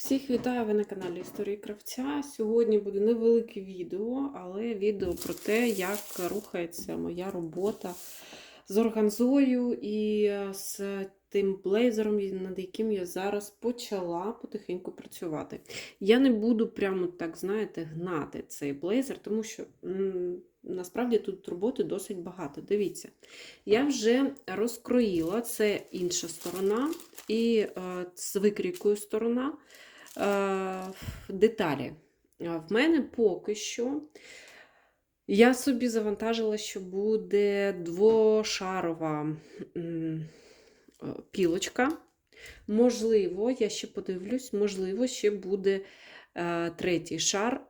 Всіх вітаю ви на каналі Історії Кравця. Сьогодні буде невелике відео, але відео про те, як рухається моя робота з органзою і з тим блейзером, над яким я зараз почала потихеньку працювати. Я не буду прямо так, знаєте, гнати цей блейзер, тому що насправді тут роботи досить багато. Дивіться, я вже розкроїла, це інша сторона, і е, з викрійкою сторона е, деталі. В мене поки що я собі завантажила, що буде двошарова е, пілочка. Можливо, я ще подивлюсь, можливо, ще буде е, третій шар,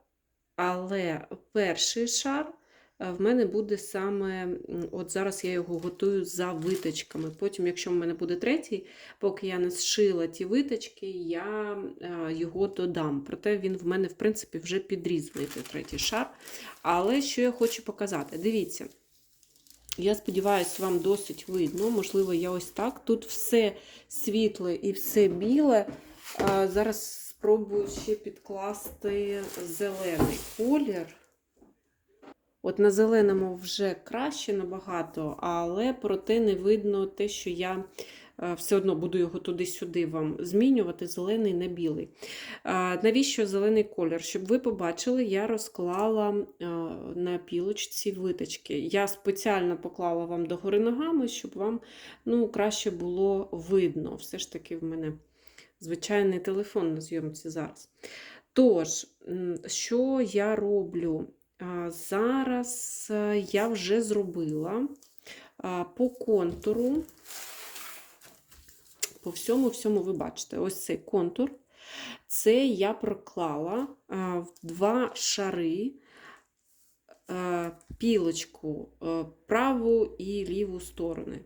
але перший шар е, в мене буде саме, от зараз я його готую за виточками. Потім, якщо в мене буде третій, поки я не зшила ті виточки, я е, його додам. Проте він в мене, в принципі, вже підрізаний той третій шар. Але що я хочу показати? Дивіться. Я сподіваюся, вам досить видно. Можливо, я ось так. Тут все світле і все біле. Зараз спробую ще підкласти зелений колір. От на зеленому вже краще набагато, але проте не видно те, що я е, все одно буду його туди-сюди вам змінювати, зелений на білий. Навіщо зелений колір? Щоб ви побачили, я розклала е, на пілочці виточки. Я спеціально поклала вам догори ногами, щоб вам ну, краще було видно. Все ж таки в мене звичайний телефон на зйомці зараз. Тож, що я роблю? Зараз е, я вже зробила по контуру, по всьому, всьому ви бачите, ось цей контур. Це я проклала в два шари пілочку праву і ліву сторони,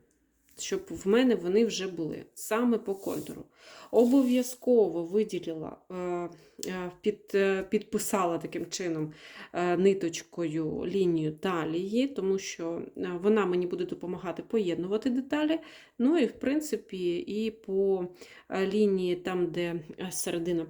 щоб в мене вони вже були саме по контуру. Обов'язково виділила, е, е, під, е, підписала таким чином ниточкою лінію талії, тому що вона мені буде допомагати поєднувати деталі. Ну і, в принципі, і по лінії, там, де середина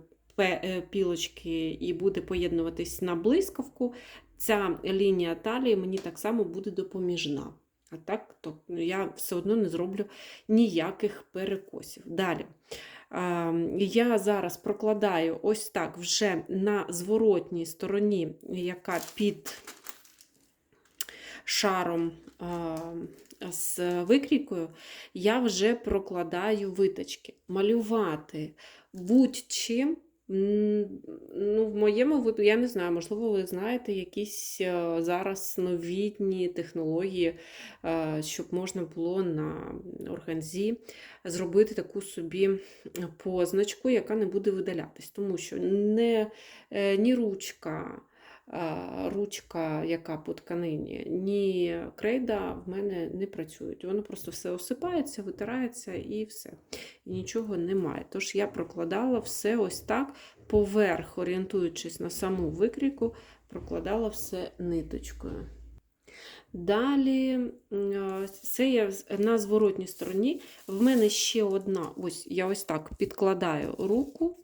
пілочки і буде поєднуватись на блискавку, ця лінія талії мені так само буде допоміжна. А так, то я все одно не зроблю ніяких перекосів. Далі. Я зараз прокладаю ось так вже на зворотній стороні, яка під шаром з викрійкою, я вже прокладаю виточки. Малювати будь-чим. Ну, в моєму випадку, я не знаю, можливо, ви знаєте якісь е, зараз новітні технології, е, щоб можна було на органзі зробити таку собі позначку, яка не буде видалятись. Тому що не, е, ні ручка, ручка, яка по тканині, ні крейда в мене не працюють. Воно просто все осипається, витирається і все. І нічого немає. Тож я прокладала все ось так, поверх, орієнтуючись на саму викрійку, прокладала все ниточкою. Далі, це я на зворотній стороні. В мене ще одна, ось я ось так підкладаю руку.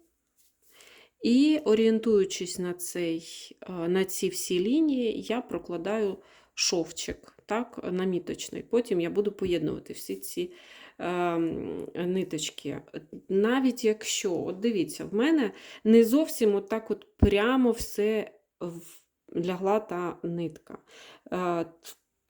І орієнтуючись на, цей, на ці всі лінії, я прокладаю шовчик так, наміточний. Потім я буду поєднувати всі ці е, ниточки. Навіть якщо, от дивіться, в мене не зовсім отак от прямо все лягла та нитка. Е,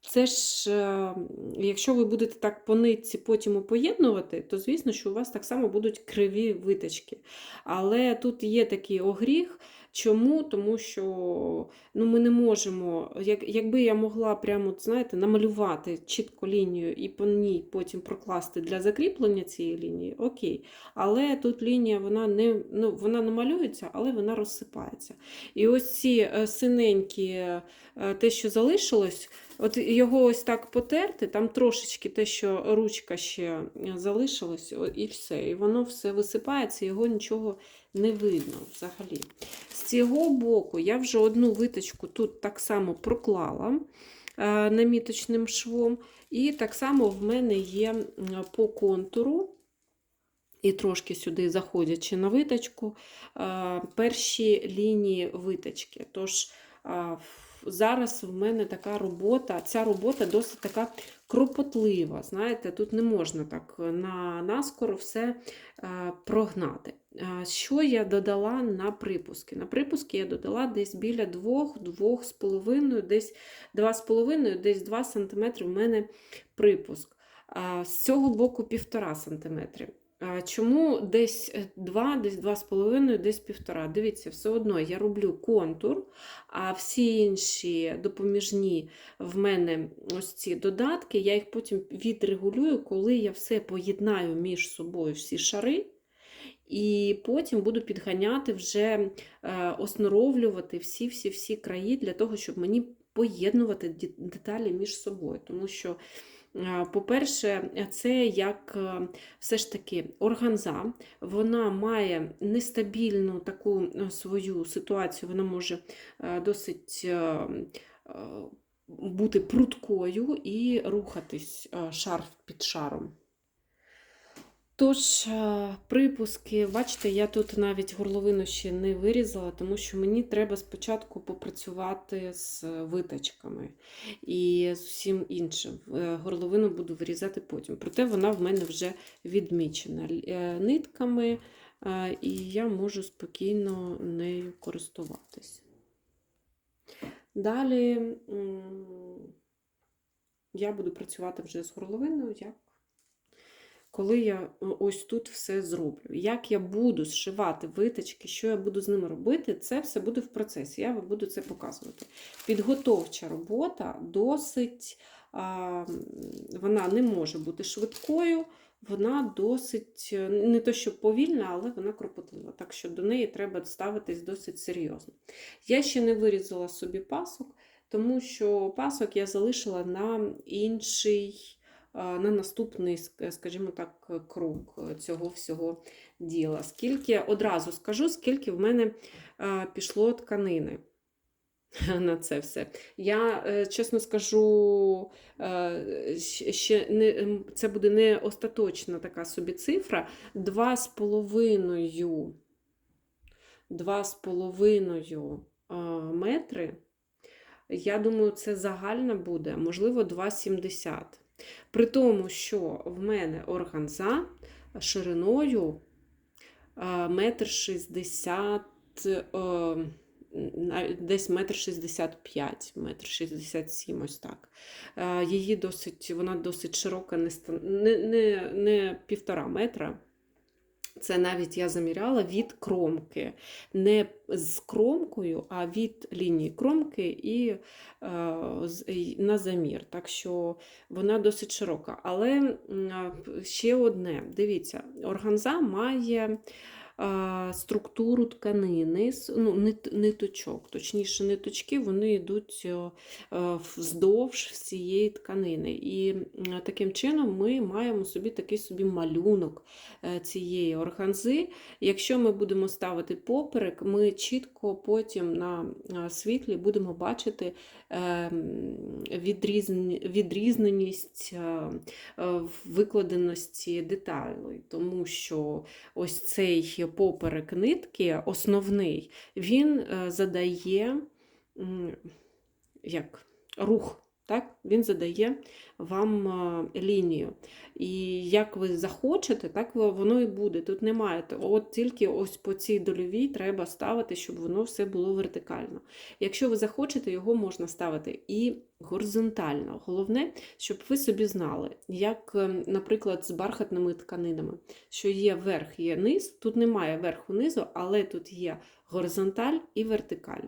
це ж, е, якщо ви будете так по нитці потім поєднувати, то звісно, що у вас так само будуть криві витачки. Але тут є такий огріх. Чому? Тому що ну, ми не можемо, як, якби я могла прямо, знаєте, намалювати чітко лінію і по ній потім прокласти для закріплення цієї лінії, окей. Але тут лінія вона не ну, вона намалюється, але вона розсипається. І ось ці е, синенькі, е, те, що залишилось, От його ось так потерти, там трошечки те, що ручка ще е, залишилась, і все. І воно все висипається, його нічого не видно взагалі. З цього боку я вже одну виточку тут так само проклала е, наміточним швом. І так само в мене є по контуру і трошки сюди заходячи на виточку, е, перші лінії виточки. Тож е, зараз в мене така робота, ця робота досить така кропотлива. Знаєте, тут не можна так на наскоро все е, прогнати. Е, Що я додала на припуски? На припуски я додала десь біля 2-2,5, десь 2,5, десь 2 см в мене припуск. З цього боку 1,5 см. Чому десь 2, десь 2,5, десь 1,5. Дивіться, все одно я роблю контур, а всі інші допоміжні в мене ось ці додатки, я їх потім відрегулюю, коли я все поєднаю між собою всі шари. І потім буду підганяти вже е, осноровлювати всі-всі-всі краї для того, щоб мені поєднувати деталі між собою. Тому що, е, по-перше, це як е, все ж таки органза, вона має нестабільну таку свою ситуацію, вона може досить бути пруткою і рухатись е, шар під шаром. Тож, е, припуски, бачите, я тут навіть горловину ще не вирізала, тому що мені треба спочатку попрацювати з виточками і з усім іншим. Е, Горловину буду вирізати потім. Проте вона в мене вже відмічена е, нитками, і я можу спокійно нею користуватись. Далі я буду працювати вже з горловиною, як коли я е, ось тут все зроблю. Як я буду зшивати виточки, що я буду з ними робити, це все буде в процесі. Я вам буду це показувати. Підготовча робота досить, вона не може бути швидкою, вона досить, е, не то що повільна, але вона кропотлива. Так що до неї треба ставитись досить серйозно. Я ще не вирізала собі пасок, тому що пасок я залишила на інший на наступний, скажімо так, крок цього всього діла. Скільки одразу скажу, скільки в мене пішло тканини на це все. Я е, чесно скажу, е, ще не, це буде не остаточна така собі цифра. Два з половиною, два з половиною метри. Я думаю, це загальна буде, можливо, 2,70. При тому, що в мене органза шириною е, метр шістдесят, е, десь метр шістдесят п'ять, метр шістдесят сім, ось так. Е, Її досить, вона досить широка, не, не, не півтора метра. Це навіть я заміряла від кромки. Не з кромкою, а від лінії кромки і е, на замір. Так що вона досить широка. Але ще одне: дивіться, органза має структуру тканини, ну, ниточок. Точніше, ниточки вони йдуть е, вздовж всієї тканини. І таким чином ми маємо собі такий собі малюнок е, цієї органзи. Якщо ми будемо ставити поперек, ми чітко потім на е, світлі будемо бачити відрізненість е, е, викладеності деталей, тому що ось цей поперек нитки, основний, він е, задає як, рух. Так? Він задає вам е, лінію. І як ви захочете, так воно і буде. Тут немає. От тільки ось по цій дольовій треба ставити, щоб воно все було вертикально. Якщо ви захочете, його можна ставити і горизонтально. Головне, щоб ви собі знали, як, е, наприклад, з бархатними тканинами, що є верх, є низ. Тут немає верху низу, але тут є горизонталь і вертикаль.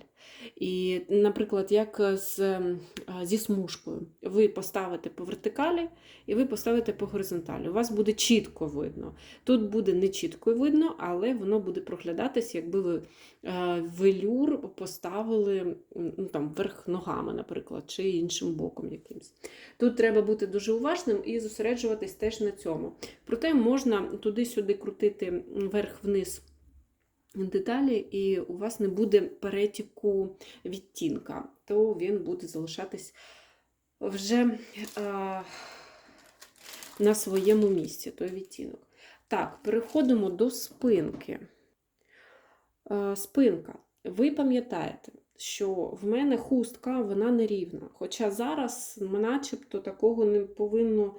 І, наприклад, як з, ем, зі смужкою. Ви поставите по вертикалі і ви поставите по горизонталі. У вас буде чітко видно. Тут буде не чітко видно, але воно буде проглядатись, якби ви е, велюр поставили ну, там, вверх ногами, наприклад, чи іншим боком якимсь. Тут треба бути дуже уважним і зосереджуватись теж на цьому. Проте можна туди-сюди крутити вверх-вниз деталі, і у вас не буде перетіку відтінка, то він буде залишатись вже е, на своєму місці, той відтінок. Так, переходимо до спинки. Е, Спинка. Ви пам'ятаєте, що в мене хустка вона нерівна. Хоча зараз начебто такого не повинно е,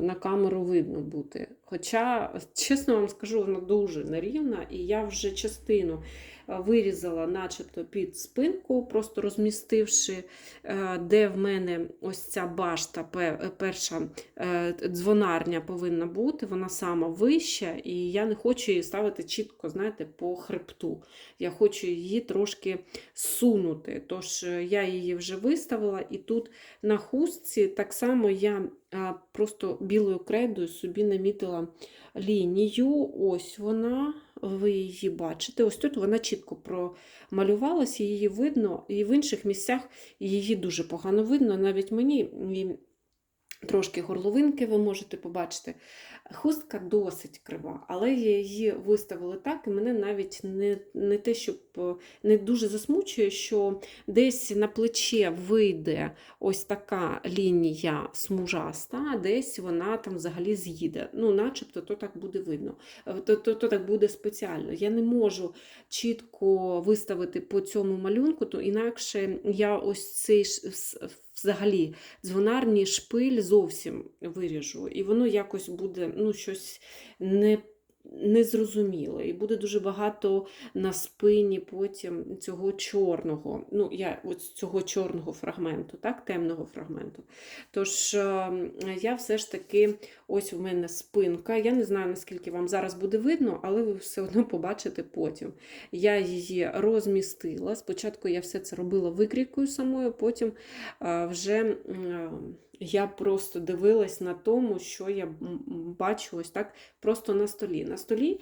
на камеру видно бути. Хоча, чесно вам скажу, вона дуже нерівна, і я вже частину вирізала, начебто під спинку, просто розмістивши, е, де в мене ось ця башта, пе- перша е, дзвонарня повинна бути, вона сама вища, і я не хочу її ставити чітко, знаєте, по хребту. Я хочу її трошки сунути. Тож е, я її вже виставила, і тут на хустці так само я просто білою кредою собі намітила лінію. Ось вона, ви її бачите. Ось тут вона чітко промалювалася, її видно, і в інших місцях її дуже погано видно. Навіть мені трошки горловинки ви можете побачити. Хустка досить крива, але я її виставила так, і мене навіть не, не те, щоб е, не дуже засмучує, що десь на плече вийде ось така лінія смужаста, а десь вона там взагалі з'їде. Ну, начебто, то так буде видно. Е, То, то, то так буде спеціально. Я не можу чітко виставити по цьому малюнку, то інакше я ось цей взагалі дзвонарні шпиль зовсім виріжу. І воно якось буде ну, щось не. Незрозуміло, і буде дуже багато на спині потім цього чорного, ну я ось цього чорного фрагменту, так, темного фрагменту. Тож е, я все ж таки, ось в мене спинка. Я не знаю, наскільки вам зараз буде видно, але ви все одно побачите потім. Я її розмістила. Спочатку я все це робила викрійкою самою, потім е, вже я просто дивилась на тому, що я бачу ось так просто на столі. На столі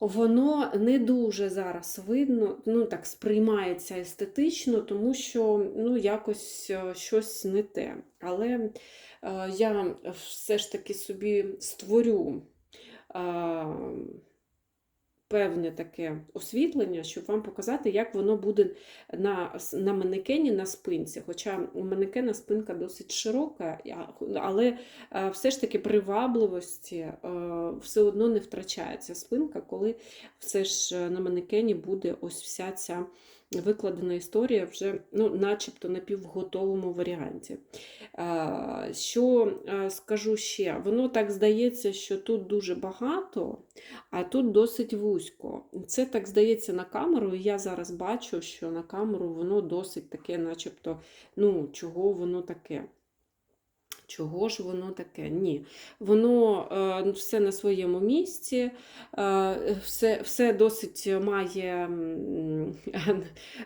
воно не дуже зараз видно, ну так сприймається естетично, тому що ну, якось е, щось не те. Але е, я все ж таки собі створю. Певне таке освітлення, щоб вам показати, як воно буде на, на манекені на спинці. Хоча у манекена спинка досить широка, але е, все ж таки привабливості е, все одно не втрачається спинка, коли все ж е, на манекені буде ось вся ця викладена історія вже ну, начебто на півготовому варіанті. Що скажу ще? Воно так здається, що тут дуже багато, а тут досить вузько. Це так здається на камеру, і я зараз бачу, що на камеру воно досить таке, начебто, ну, чого воно таке. Чого ж воно таке? Ні. Воно е, все на своєму місці, е, все, все досить має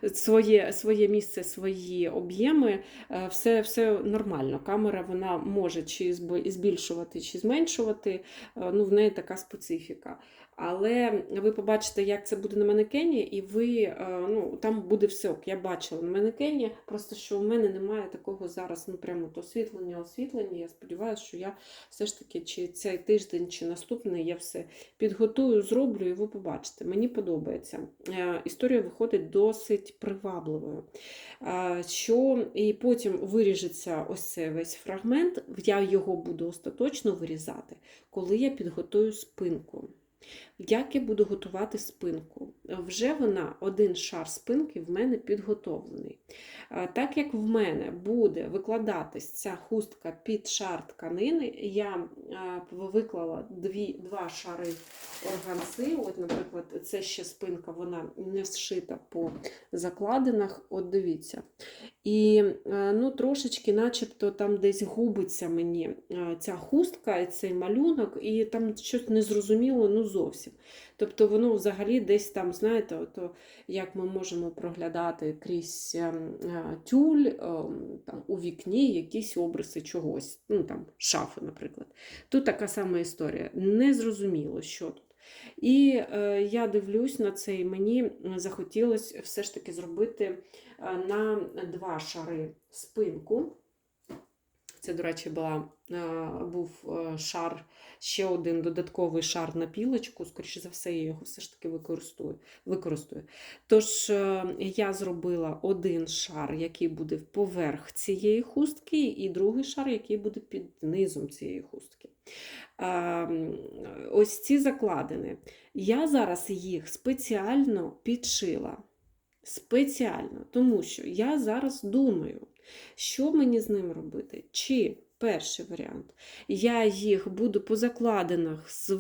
своє, своє місце, свої об'єми, е, все, все нормально. Камера вона може чи збільшувати, чи зменшувати. Ну, в неї така специфіка. Але ви побачите, як це буде на манекені, і ви е, ну, там буде все. Я бачила на манекені, просто що у мене немає такого зараз, ну прямо от освітлення, освітлення. Я сподіваюся, що я все ж таки чи цей тиждень, чи наступний я все підготую, зроблю, і ви побачите. Мені подобається. Е, Історія виходить досить привабливою. Е, Що і потім виріжеться ось цей весь фрагмент, я його буду остаточно вирізати, коли я підготую спинку. Як я буду готувати спинку? Вже вона, один шар спинки в мене підготовлений. Так як в мене буде викладатись ця хустка під шар тканини, я виклала дві, два шари органзи. От, наприклад, це ще спинка, вона не зшита по закладинах. От дивіться. І е, ну, трошечки, начебто, там десь губиться мені е, ця хустка, цей малюнок, і там щось незрозуміло, ну зовсім. Тобто воно взагалі десь там, знаєте, ото, як ми можемо проглядати крізь е, тюль там, у вікні якісь обриси чогось, ну там шафи, наприклад. Тут така сама історія. Незрозуміло, що тут. І е, я дивлюсь на це, і мені захотілося все ж таки зробити е, на два шари спинку. Це, до речі, була, е, був шар, ще один додатковий шар на пілочку. Скоріше за все, я його все ж таки використовую. використаю. Тож я зробила один шар, який буде поверх цієї хустки, і другий шар, який буде під низом цієї хустки. Ось ці закладини. Я зараз їх спеціально підшила. Спеціально, тому що я зараз думаю, що мені з ним робити? Чи перший варіант, я їх буду по закладинах з,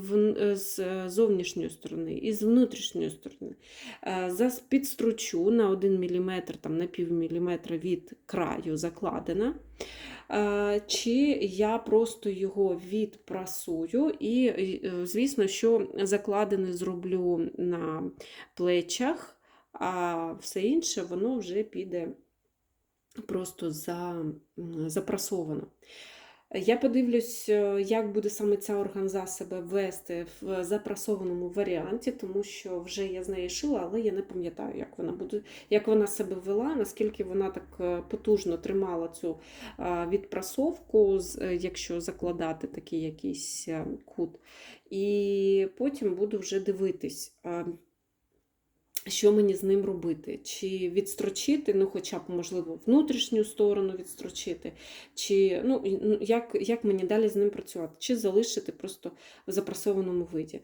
з зовнішньої сторони і з внутрішньої сторони е, підстрочу на 1 мм, там, на пів міліметра від краю закладина. Е, Чи я просто його відпрасую, і, е, звісно, що закладини зроблю на плечах, а все інше воно вже піде просто за, запрасовано. Я подивлюсь, е, як буде саме ця органза себе вести в запрасованому варіанті, тому що вже я з неї шила, але я не пам'ятаю, як вона буде, як вона себе вела, наскільки вона так е, потужно тримала цю е, відпрасовку, якщо закладати такий якийсь кут. І потім буду вже дивитись. Що мені з ним робити? Чи відстрочити, ну, хоча б, можливо, внутрішню сторону відстрочити, чи ну, ну, як, як мені далі з ним працювати, чи залишити просто в запрасованому виді.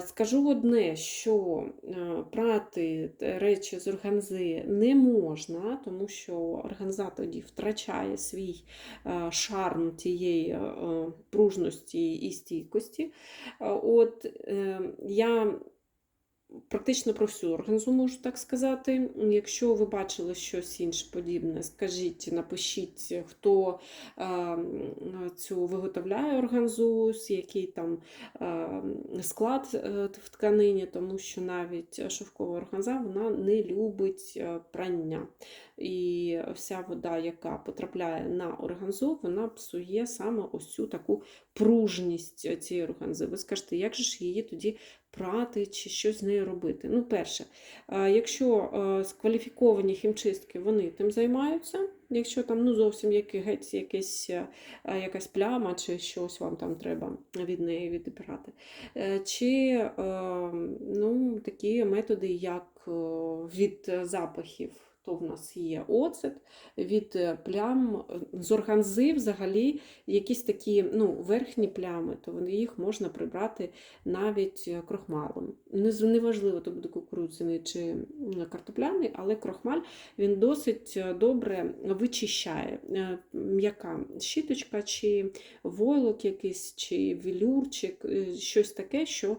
Скажу одне, що е, прати речі з органзи не можна, тому що органза тоді втрачає свій е, шарм тієї е, пружності і стійкості. От я практично про всю органзу можу так сказати. Якщо ви бачили щось інше подібне, скажіть, напишіть, хто е, цю виготовляє органзу, який там е, склад е, в тканині, тому що навіть шовкова органза вона не любить прання. І вся вода, яка потрапляє на органзу, вона псує саме ось цю таку пружність цієї органзи. Ви скажете, як же ж її тоді прати чи щось з нею робити? Ну, перше, якщо скваліфіковані хімчистки, вони тим займаються. Якщо там ну, зовсім як, геть якась пляма чи щось вам там треба від неї відібрати. Е, Чи е, ну, такі методи, як е, від запахів, то в нас є оцет, від е, плям е, з органзи взагалі якісь такі ну, верхні плями, то вони їх можна прибрати навіть е, крохмалем. Не- Неважливо, то буде кукурудзяний чи картопляний, але крохмаль він досить добре вичищає. М'яка щіточка, чи войлок якийсь, чи велюрчик, щось таке, що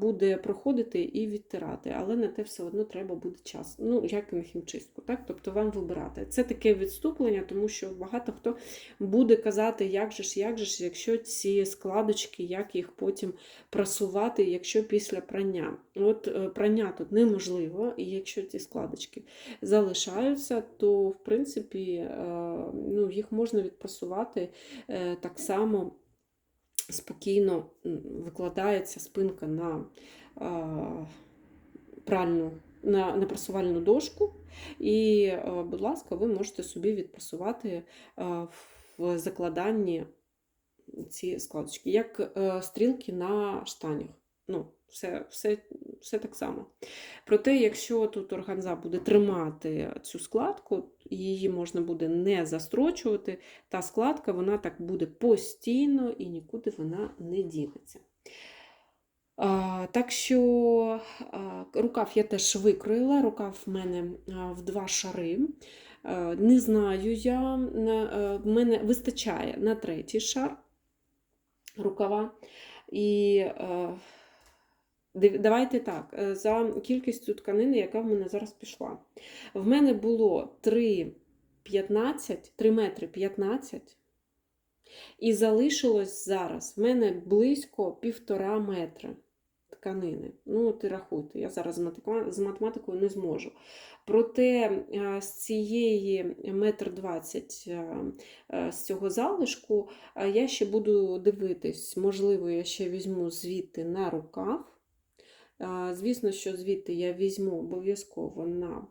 буде проходити і відтирати, але на те все одно треба буде час. Ну, як і на хімчистку, так? Тобто вам вибирати. Це таке відступлення, тому що багато хто буде казати, як же ж, як же ж, якщо ці складочки, як їх потім прасувати, якщо після прання. От е, прання тут неможливо, і якщо ці складочки залишаються, то в принципі е, ну, їх можна відпрасувати е, так само спокійно викладається спинка на е, пральну, на, на прасувальну дошку, і, е, будь ласка, ви можете собі відпрасувати е, в закладанні ці складочки, як е, стрілки на штанях. Ну, все, все, все так само. Проте, якщо тут органза буде тримати цю складку, її можна буде не застрочувати, та складка вона так буде постійно і нікуди вона не дінеться. Так що рукав я теж викроїла, рукав в мене в два шари. Не знаю я, в мене вистачає на третій шар рукава. І давайте так, е, за кількістю тканини, яка в мене зараз пішла. В мене було 3,15, 3 метри 15, і залишилось зараз в мене близько півтора метра тканини. Ну, ти рахуйте, я зараз з математикою не зможу. Проте е, з цієї метр двадцять е, е, з цього залишку Я ще буду дивитись, можливо, я ще візьму звідти на рукав. Звісно, що звідти я візьму обов'язково на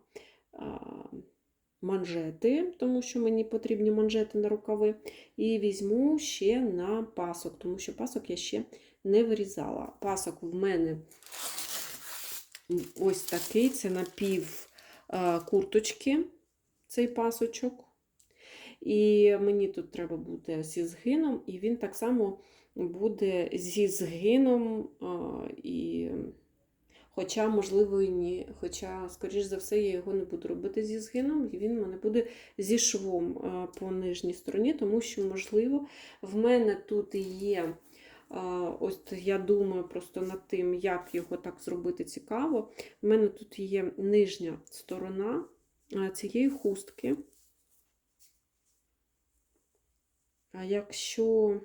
манжети, тому що мені потрібні манжети на рукави. І візьму ще на пасок, тому що пасок я ще не вирізала. Пасок в мене ось такий, це напів е, курточки, цей пасочок. І мені тут треба буде зі згином, і він так само буде зі згином, а, і, хоча, можливо, і ні. Хоча, скоріш за все, я його не буду робити зі згином, і він в мене буде зі швом по нижній стороні, тому що, можливо, в мене тут є. Ось я думаю просто над тим, як його так зробити цікаво. У мене тут є нижня сторона цієї хустки. А якщо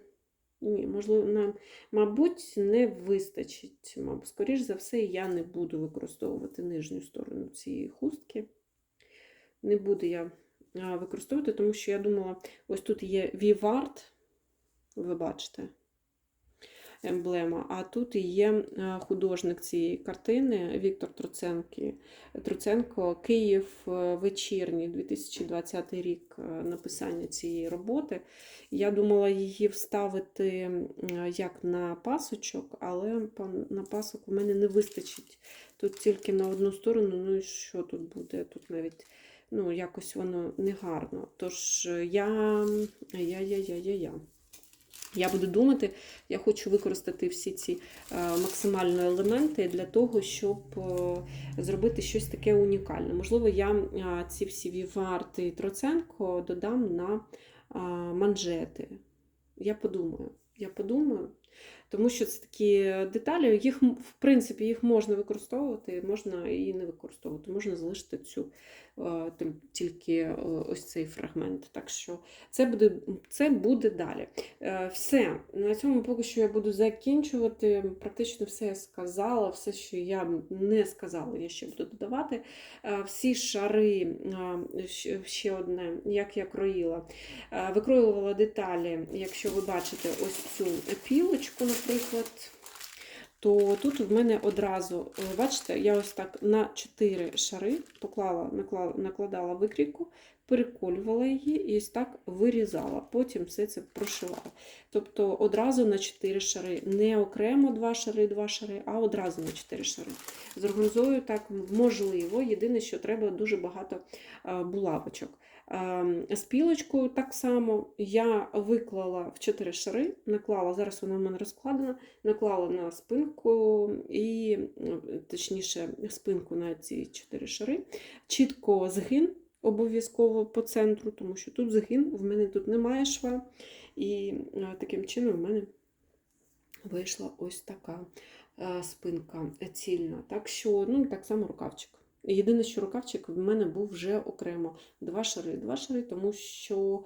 ні, можливо, нам, мабуть, не вистачить. Мабуть, скоріш за все, я не буду використовувати нижню сторону цієї хустки. Не буду я використовувати, тому що я думала, ось тут є Вівард, ви бачите, емблема, а тут і є художник цієї картини Віктор Троценко, Київ е, вечірній, 2020 рік е, написання цієї роботи. Я думала її вставити як на пасочок, але на пасок у мене не вистачить. Тут тільки на одну сторону, ну і що тут буде? Тут навіть ну, якось воно не гарно. Тож е, я, я, я, я, я, я. Я буду думати, я хочу використати всі ці е, максимально елементи для того, щоб е, зробити щось таке унікальне. Можливо, я е, ці всі віварти Троценко додам на манжети. Я подумаю. Я подумаю, тому що це такі деталі, їх, в принципі, їх можна використовувати, можна і не використовувати. Можна залишити цю тільки е, ось цей фрагмент. Так що це буде, це буде далі. Е, Все, на цьому поки що я буду закінчувати. Практично все я сказала, все, що я не сказала, я ще буду додавати. Е, Всі шари, е, ще одне, як я кроїла. Е, Викроювала деталі, якщо ви бачите ось цю пілочку, наприклад, то тут в мене одразу, е, бачите, я ось так на 4 шари поклала, накладала викрійку, переколювала її і ось так вирізала. Потім все це прошивала. Тобто одразу на 4 шари. Не окремо 2 шари, 2 шари, а одразу на 4 шари. З так можливо. Єдине, що треба дуже багато е, булавочок. Ем, З пілочкою так само я виклала в 4 шари, наклала, зараз вона в мене розкладена, наклала на спинку і, ну, точніше, спинку на ці 4 шари. Чітко згин обов'язково по центру, тому що тут згин, в мене тут немає шва. І е, таким чином в мене вийшла ось така е, спинка цільна. Так що, ну, так само рукавчик. Єдине, що рукавчик в мене був вже окремо. Два шари. Два шари, тому що,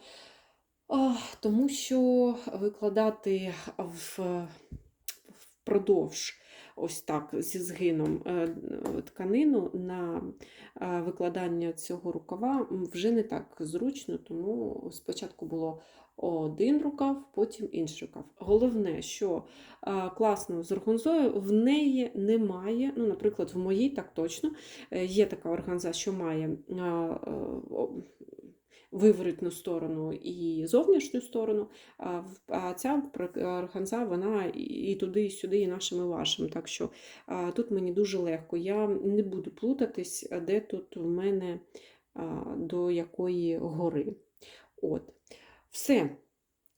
а, тому що викладати в, впродовж ось так зі згином е, тканину на е, викладання цього рукава вже не так зручно, тому спочатку було один рукав, потім інший рукав. Головне, що е, класно з органзою в неї немає, ну, наприклад, в моїй так точно е, є така органза, що має е, е, виворотну сторону і зовнішню сторону, а ця органза, вона і туди, і сюди, і нашим, і вашим. Так що тут мені дуже легко. Я не буду плутатись, де тут в мене до якої гори. От. Все.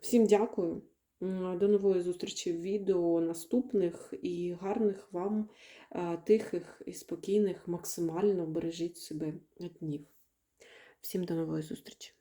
Всім дякую. До нової зустрічі в відео наступних і гарних вам тихих і спокійних, максимально бережіть себе днів. Всім до нової зустрічі!